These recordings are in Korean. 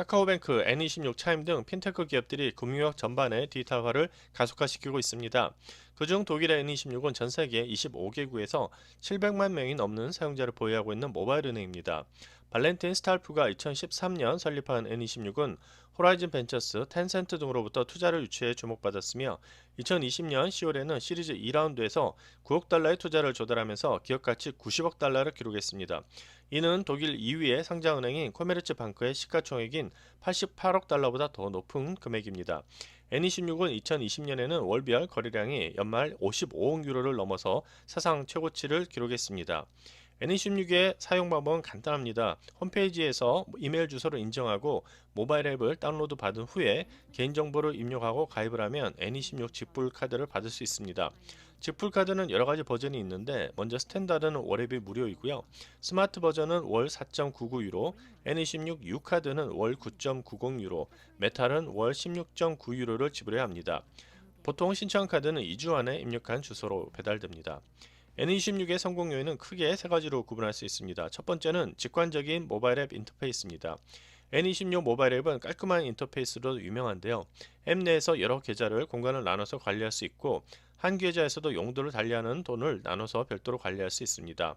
카카오뱅크, N26, 차임 등 핀테크 기업들이 금융역 전반의 디지털화를 가속화시키고 있습니다. 그중 독일의 N26은 전 세계 25개국에서 700만 명이 넘는 사용자를 보유하고 있는 모바일 은행입니다. 발렌틴 스탈프가 2013년 설립한 N26은 호라이즌 벤처스, 텐센트 등으로부터 투자를 유치해 주목받았으며 2020년 10월에는 시리즈 2라운드에서 9억 달러의 투자를 조달하면서 기업 가치 90억 달러를 기록했습니다. 이는 독일 2위의 상장은행인 코메르츠 방크의 시가총액인 88억 달러보다 더 높은 금액입니다. N26은 2020년에는 월별 거래량이 연말 55억 유로를 넘어서 사상 최고치를 기록했습니다. N26의 사용 방법은 간단합니다. 홈페이지에서 이메일 주소를 인정하고 모바일 앱을 다운로드 받은 후에 개인정보를 입력하고 가입을 하면 N26 직불 카드를 받을 수 있습니다. 직불 카드는 여러 가지 버전이 있는데 먼저 스탠다드는 월앱이 무료이고요. 스마트 버전은 월 4.99유로, N26 U 카드는 월 9.90유로, 메탈은 월 16.9유로를 지불해야 합니다. 보통 신청 카드는 2주 안에 입력한 주소로 배달됩니다. N26의 성공 요인은 크게 세 가지로 구분할 수 있습니다. 첫 번째는 직관적인 모바일 앱 인터페이스입니다. N26 모바일 앱은 깔끔한 인터페이스로 유명한데요. 앱 내에서 여러 계좌를 공간을 나눠서 관리할 수 있고 한 계좌에서도 용도를 달리하는 돈을 나눠서 별도로 관리할 수 있습니다.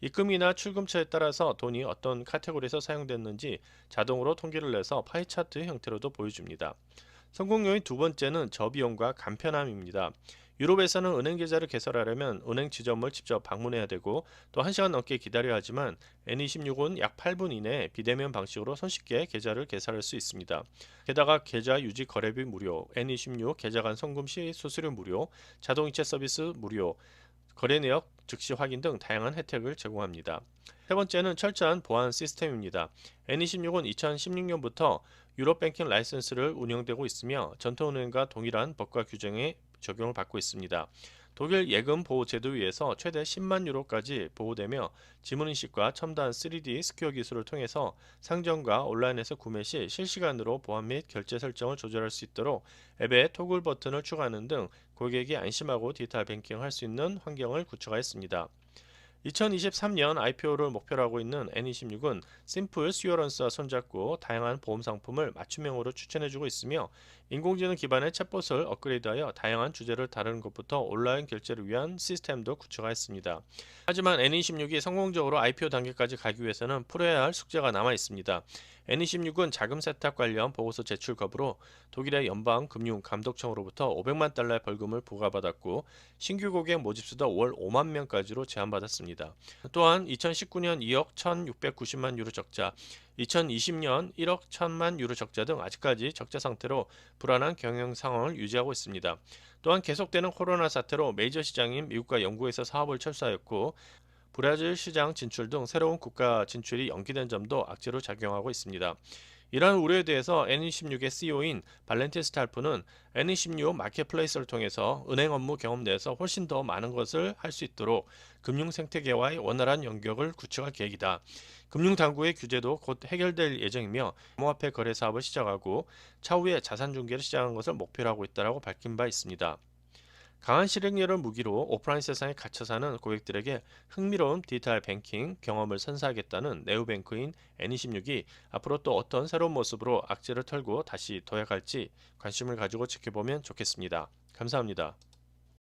입금이나 출금처에 따라서 돈이 어떤 카테고리에서 사용됐는지 자동으로 통계를 내서 파이 차트 형태로도 보여줍니다. 성공 요인 두 번째는 저비용과 간편함입니다. 유럽에서는 은행 계좌를 개설하려면 은행 지점을 직접 방문해야 되고 또 1시간 넘게 기다려야 하지만 N26은 약 8분 이내에 비대면 방식으로 손쉽게 계좌를 개설할 수 있습니다. 게다가 계좌 유지 거래비 무료, N26 계좌 간 송금 시 수수료 무료, 자동이체 서비스 무료, 거래 내역 즉시 확인 등 다양한 혜택을 제공합니다. 세 번째는 철저한 보안 시스템입니다. N26은 2016년부터 유럽 뱅킹 라이선스를 운영되고 있으며 전통은행과 동일한 법과 규정에 적용을 받고 있습니다. 독일 예금 보호 제도위에서 최대 10만 유로까지 보호되며 지문인식과 첨단 3D 스퀘어 기술을 통해서 상점과 온라인에서 구매 시 실시간으로 보안 및 결제 설정을 조절할 수 있도록 앱에 토글 버튼을 추가하는 등 고객이 안심하고 디지털 뱅킹을 할수 있는 환경을 구축하였습니다. 2023년 IPO를 목표로 하고 있는 N26은 심플 수요런스와 손잡고 다양한 보험 상품을 맞춤형으로 추천해주고 있으며 인공지능 기반의 챗봇을 업그레이드하여 다양한 주제를 다루는 것부터 온라인 결제를 위한 시스템도 구축하였습니다. 하지만 N26이 성공적으로 IPO 단계까지 가기 위해서는 풀어야 할 숙제가 남아 있습니다. N26은 자금 세탁 관련 보고서 제출 거부로 독일의 연방 금융 감독청으로부터 500만 달러의 벌금을 부과받았고 신규 고객 모집 수도 월 5만 명까지로 제한받았습니다. 또한 2019년 2억 1,690만 유로 적자, 2020년 1억 1천만 유로 적자 등 아직까지 적자 상태로 불안한 경영 상황을 유지하고 있습니다. 또한 계속되는 코로나 사태로 메이저 시장인 미국과 영국에서 사업을 철수하였고 브라질 시장 진출 등 새로운 국가 진출이 연기된 점도 악재로 작용하고 있습니다. 이러한 우려에 대해서 N26의 CEO인 발렌틴 스탈프는 N26 마켓플레이스를 통해서 은행 업무 경험 내에서 훨씬 더 많은 것을 할 수 있도록 금융 생태계와의 원활한 연결을 구축할 계획이다. 금융 당국의 규제도 곧 해결될 예정이며 암호화폐 거래 사업을 시작하고 차후에 자산 중개를 시작하는 것을 목표로 하고 있다고 밝힌 바 있습니다. 강한 실행력을 무기로 오프라인 세상에 갇혀 사는 고객들에게 흥미로운 디지털 뱅킹 경험을 선사하겠다는 네오뱅크인 N26이 앞으로 또 어떤 새로운 모습으로 악재를 털고 다시 도약할지 관심을 가지고 지켜보면 좋겠습니다. 감사합니다.